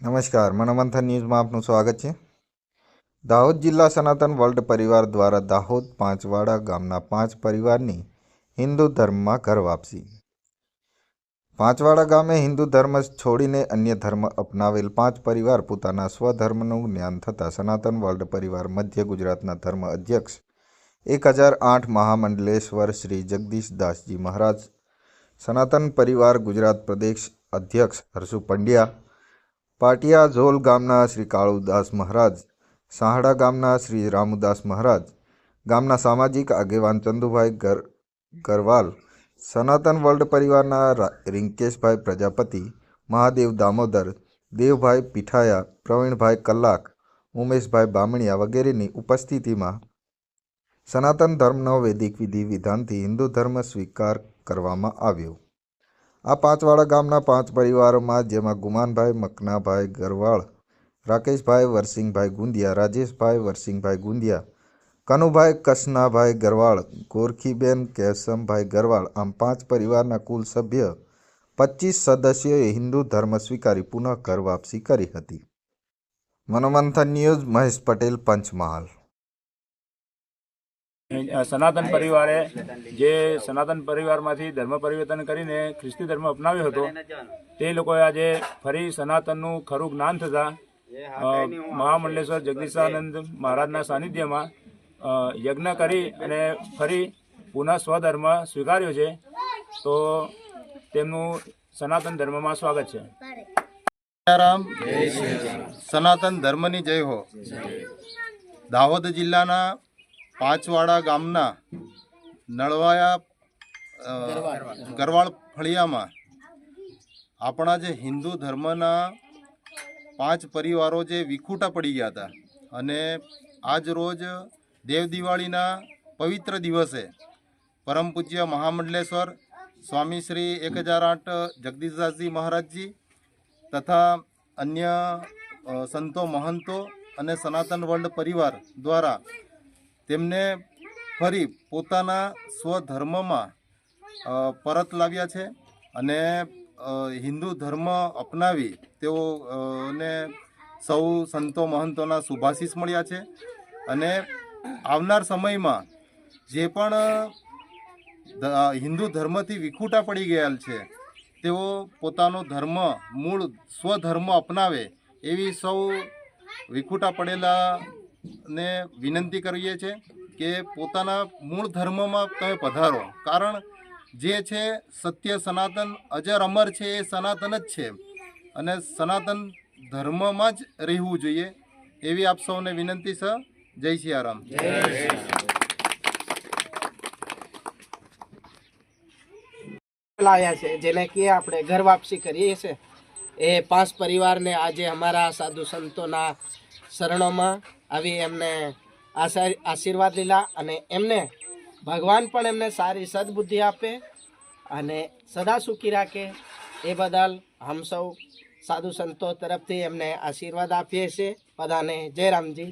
નમસ્કાર, મનોમંથન ન્યૂઝમાં આપનું સ્વાગત છે. દાહોદ જિલ્લા સનાતન વર્લ્ડ પરિવાર દ્વારા દાહોદ પાંચવાડા ગામના પાંચ પરિવારની હિન્દુ ધર્મમાં ઘર વાપસી. પાંચવાડા ગામે હિન્દુ ધર્મ છોડીને અન્ય ધર્મ અપનાવેલ પાંચ પરિવાર પોતાના સ્વધર્મનું જ્ઞાન થતાં સનાતન વર્લ્ડ પરિવાર મધ્ય ગુજરાતના ધર્મ અધ્યક્ષ એક હજાર આઠ મહામંડલેશ્વર શ્રી જગદીશ દાસજી મહારાજ, સનાતન પરિવાર ગુજરાત પ્રદેશ અધ્યક્ષ હર્ષુ પંડ્યા પાટિયા ઝોલ ગામના શ્રી કાળુદાસ મહારાજ, સાહડા ગામના શ્રી રામુદાસ મહારાજ, ગામના સામાજિક આગેવાન ચંદુભાઈ ગર, ગરવાલ, સનાતન વર્લ્ડ પરિવારના રિંકેશભાઈ પ્રજાપતિ, મહાદેવ દામોદર, દેવભાઈ પીઠાયા, પ્રવીણભાઈ કલાક, ઉમેશભાઈ બામણિયા વગેરેની ઉપસ્થિતિમાં સનાતન ધર્મનો વૈદિક વિધિ વિધાનથી હિન્દુ ધર્મ સ્વીકાર કરવામાં આવ્યો. આ પાંચવાડા ગામના પાંચ પરિવારોમાં જેમાં ગુમાનભાઈ, મકનાભાઈ ગરવાળ, રાકેશભાઈ વરસિંગભાઈ ગુંદિયા, રાજેશભાઈ વરસિંગભાઈ ગુંદિયા, કનુભાઈ કસનાભાઈ ગરવાળ, ગોરખીબેન કેશમભાઈ ગરવાળ આમ પાંચ પરિવારના કુલ સભ્ય પચીસ સદસ્યોએ હિન્દુ ધર્મ સ્વીકારી પુનઃ ઘર વાપસી કરી હતી. મનોમંથન ન્યૂઝ મહેશ પટેલ, પંચમહાલ. સનાતન પરિવારે જે સનાતન પરિવારમાંથી ધર્મ પરિવર્તન કરીને ખ્રિસ્તી ધર્મ અપનાવ્યો હતો, તે લોકોએ આજે ફરી સનાતનનું ખરું જ્ઞાન થતાં મહામંડલેશ્વર જગદીશાનંદ મહારાજના સાનિધ્યમાં યજ્ઞ કરી અને ફરી પુનઃ સ્વધર્મ સ્વીકાર્યો છે, તો તેમનું સનાતન ધર્મમાં સ્વાગત છે. સનાતન ધર્મની જય હો. દાહોદ જિલ્લાના પાંચવાડા ગામના નળવાયા ગરવાળ ફળિયામાં આપણા જે હિન્દુ ધર્મના પાંચ પરિવારો જે વિખૂટા પડી ગયા હતા અને આજ રોજ દેવ દિવાળીના પવિત્ર દિવસે પરમ પૂજ્ય મહામંડલેશ્વર સ્વામી શ્રી એક હજાર આઠ જગદીશદાસજી મહારાજજી તથા અન્ય સંતો મહંતો અને સનાતન વર્લ્ડ પરિવાર દ્વારા તેમને ફરી પોતાના સ્વધર્મમાં પરત લાવ્યા છે અને હિન્દુ ધર્મ અપનાવી તેઓ ને સૌ સંતો મહંતોના શુભાશીષ મળ્યા છે. અને આવનાર સમયમાં જે પણ હિન્દુ ધર્મથી વિખૂટા પડી ગયેલ છે, તેઓ પોતાનો ધર્મ, મૂળ સ્વધર્મ અપનાવે એવી સૌ વિખૂટા પડેલા ને વિનંતી કરીએ છીએ કે પોતાના મૂળ ધર્મમાં તમે પધારો. કારણ જે છે સત્ય, સનાતન, અજર, અમર છે એ સનાતન જ છે. અને સનાતન ધર્મમાં જ રહેવું જોઈએ એવી આપ સૌને વિનંતી છે. જય સિયારામ લાવ્યા છે, જેને કે આપણે ઘર વાપસી કરીએ છીએ. એ પાંચ પરિવારને આજે અમારા સાધુ સંતોના શરણોમાં આવી એમને આશા- આશીર્વાદ લીધા અને એમને ભગવાન પણ એમને સારી સદબુદ્ધિ આપે અને સદા સુખી રાખે. એ બદલ હમ સૌ સાધુ સંતો તરફથી એમને આશીર્વાદ આપીએ છીએ. બધાને જય રામજી.